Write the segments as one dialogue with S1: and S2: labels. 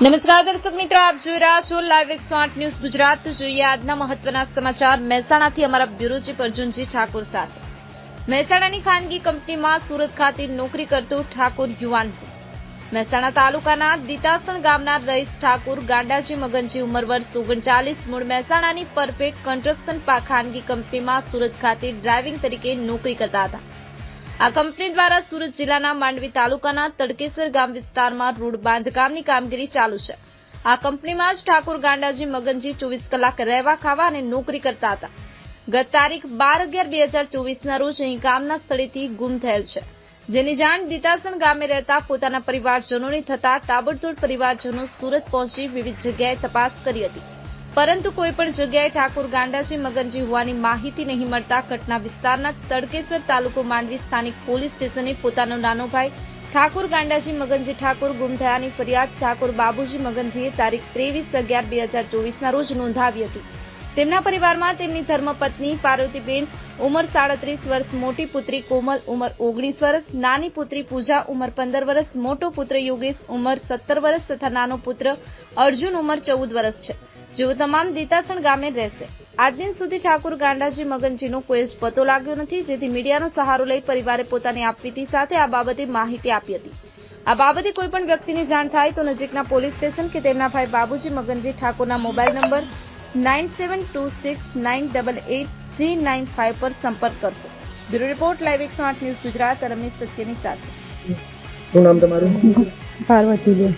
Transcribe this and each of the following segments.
S1: નમસ્કાર દર્શક મિત્રો, આપ જોઈ રહ્યા છો લાઈવ એકસો આઠ ન્યૂઝ ગુજરાત. જોઈએ આજના મહત્વના સમાચાર. મહેસાણાથી અમારા બ્યુરો અર્જુનજી ઠાકોર સાથે. મહેસાણાની ખાનગી કંપનીમાં સુરત ખાતે નોકરી કરતો ઠાકોર યુવાન મહેસાણા તાલુકાના દીતાસણ ગામના રહીશ ઠાકોર ગાંડાજી મગનજી ઉંમર વર્ષ ઓગણચાલીસ મૂળ મહેસાણાની પરફેક્ટ કન્સ્ટ્રક્શન ખાનગી કંપનીમાં સુરત ખાતે ડ્રાઇવિંગ તરીકે નોકરી કરતા હતા. આ કંપની દ્વારા સુરત જિલ્લાના માંડવી તાલુકાના તડકેસર ગામ વિસ્તારમાં રોડ બાંધકામની કામગીરી ચાલુ છે. આ કંપનીમાં જ ઠાકોર ગાંડાજી, મગનજી ચોવીસ કલાક રહેવા, ખાવા અને નોકરી કરતા હતા. ગત તારીખ બાર અગિયાર બે હજાર ચોવીસના રોજ અહીં કામના સ્થળેથી ગુમ થયેલ છે. જેની જાણ દીતાસન ગામે રહેતા પોતાના પરિવારજનોની થતા તાબડતોડ પરિવારજનો સુરત પહોંચી વિવિધ જગ્યાએ તપાસ કરી હતી. પરંતુ કોઈપણ જગ્યાએ ઠાકોર ગાંડાજી, મગનજી હોવાની માહિતી નહીં મળતા ઘટના વિસ્તારના તડકેશ્વર તાલુકો માંડવી સ્થાનિક પોલીસ સ્ટેશને પોતાનો નાનો ભાઈ ઠાકોર ગાંડાજી, મગનજી ઠાકોર ગુમ થયાની ફરિયાદ ઠાકોર બાબુજી, મગનજીએ તારીખ ત્રેવીસ અગિયાર બે હજાર ચોવીસના રોજ નોંધાવી હતી. તેમના પરિવારમાં તેમની ધર્મપત્ની પાર્વતીબેન ઉંમર સાડત્રીસ વર્ષ, મોટી પુત્રી કોમલ ઉંમર ઓગણીસ વર્ષ, નાની પુત્રી પૂજા ઉંમર પંદર વર્ષ, મોટો પુત્ર યોગેશ ઉંમર સત્તર વર્ષ તથા નાનો પુત્ર અર્જુન ઉંમર ચૌદ વર્ષ છે. જેઓ તમામ દીતાસણ ગામે રહેશે. આજ દિન સુધી ઠાકુર ગાંડાજી મગનજીનો કોઈ જ પતો લાગ્યો નથી જેથી મીડિયાનો સહારો લઈ પરિવારે પોતાની આપવીતી સાથે આ બાબતે માહિતી આપી હતી. આ બાબતે કોઈ પણ વ્યક્તિની જાણ થાય તો નજીકના પોલીસ સ્ટેશન કે તેમના ભાઈ બાબુજી મગનજી ઠાકોરના mobile number nine seven two six nine double eight three nine five પર સંપર્ક કરશો. બ્યુરો રિપોર્ટ લાઈવ એકસો આઠ ન્યૂઝ ગુજરાત રમેશ સત્યની સાથે.
S2: શું નામ તમારું?
S3: પાર્વતીબેન.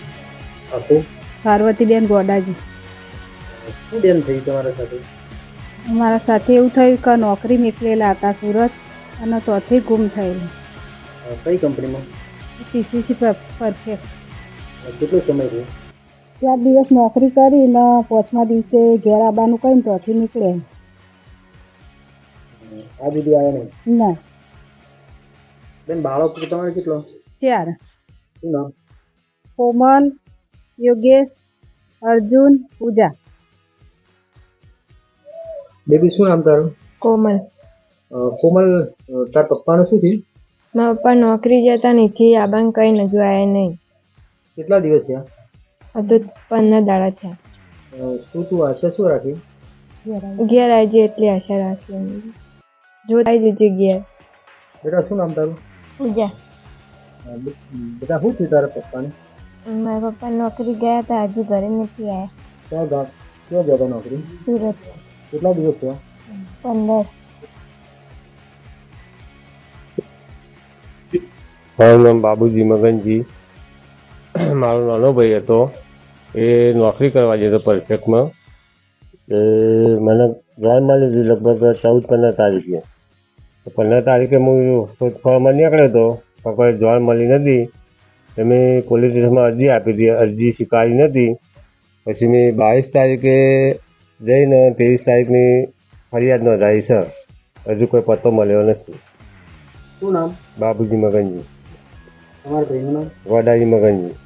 S3: પાર્વતીબેન ગોડાજી.
S2: શું બેન થઈ તમારા સાથે?
S3: અમારા સાથે એવું થયું કે નોકરી નીકળેલા હતા સુરત અને ત્યાંથી ગુમ થયેલું.
S2: કઈ કંપનીમાં?
S3: PCC perfect.
S2: કેટલો સમય થયો?
S3: ચાર દિવસ નોકરી કરી ને પાંચમા દિવસે ઘેર આવવાનું કહીને ત્યાંથી નીકળે
S2: આ દીદી આવે નહીં?
S3: ના.
S2: બેન બાળક તમારે કેટલો?
S3: ચાર.
S2: શું નામ?
S3: કોમલ યોગેશ અર્જુન પૂજા.
S2: બેબી શું નામ તારું?
S4: કોમલ.
S2: કોમલ તાર પપ્પાનું શું થયું?
S4: મારા પપ્પા નોકરી જતા નથી આબાન કઈ નજુ આયા નહીં.
S2: કેટલા દિવસ થયા?
S4: હજુ પંદર દાડા થયા.
S2: શું તું આશા શું રાખી?
S4: ઘેર આજે એટલી આશા રાખી અમે. જો આવી જજે ઘેર.
S2: બેટા શું નામ તારું?
S4: પૂજા.
S2: બેટા શું થયું તારા પપ્પાને?
S4: મારા પપ્પા નોકરી ગયા હતા હજુ ઘરે નથી આવ્યા
S2: ક્યાં જતા નોકરી?
S4: સુરત.
S2: કેટલા દિવસ થયા?
S4: પંદર.
S5: મારું નામ બાબુજી મગનજી. મારો નાનો ભાઈ હતો. એ નોકરી કરવા જતો પરફેક્ટમાં. એ મને લોન મળી હતી લગભગ ચૌદ પંદર તારીખે પંદર તારીખે હું શોધખોળમાં નીકળ્યો હતો પણ કોઈ જોબ મળી નથી એ મેં પોલીસ સ્ટેશનમાં અરજી આપી હતી અરજી સ્વીકારી નથી પછી મેં બાવીસ તારીખે જઈને ત્રેવીસ તારીખની ફરિયાદ નોંધાવી છે. હજુ કોઈ પત્તો મળ્યો નથી.
S2: શું નામ?
S5: બાબુજી મગનજી.
S2: તમારા ભાઈનું નામ?
S5: વડાજી મગનજી.